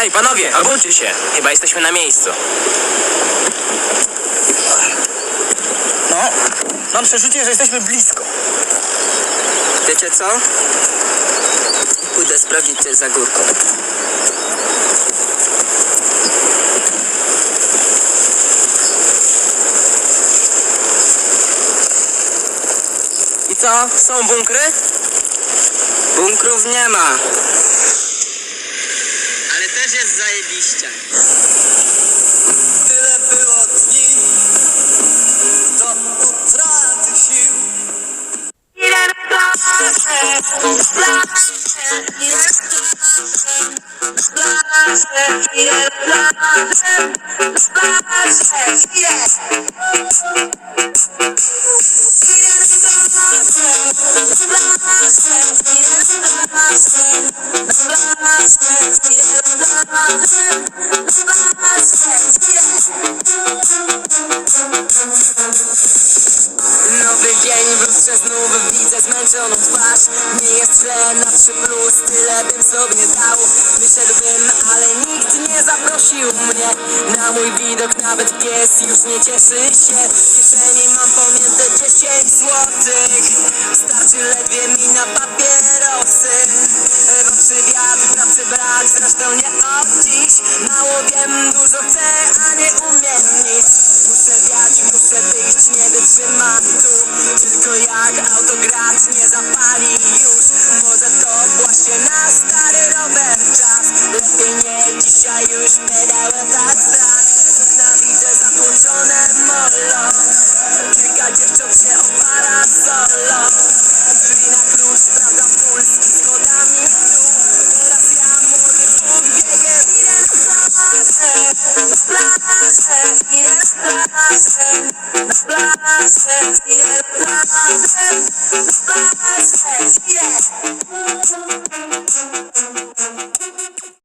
Hej, panowie, obudźcie się. Chyba jesteśmy na miejscu. No, mam przeczucie, że jesteśmy blisko. Wiecie co? Pójdę sprawdzić coś za górką. I co? Są bunkry? Bunkrów nie ma. Zajebiście. Tyle było dni, to utraty sił. Nowy dzień w lustrze znów widzę zmęczoną twarz. Nie jest źle na trzy plus, tyle bym sobie dał. Wyszedłbym, ale nikt nie zaprosił mnie. Na mój widok nawet pies już nie cieszy się. W kieszeni mam pomięte 10 złotych. Starczy ledwie mi na papierosy. W oczy wiatr, pracy brak, zresztą nie Mało wiem, dużo chcę, a nie umiem nic. Muszę wiać, muszę wyjść, nie wytrzymam tu. Tylko jak autograd nie zapali już. Może to właśnie na stary rower czas. Lepiej nie, dzisiaj już pedałem tak strach okna widzę zatłoczone molo. Kilka dziewcząt się opala na plażę Idę na plażę, na plażę Idę na plażę,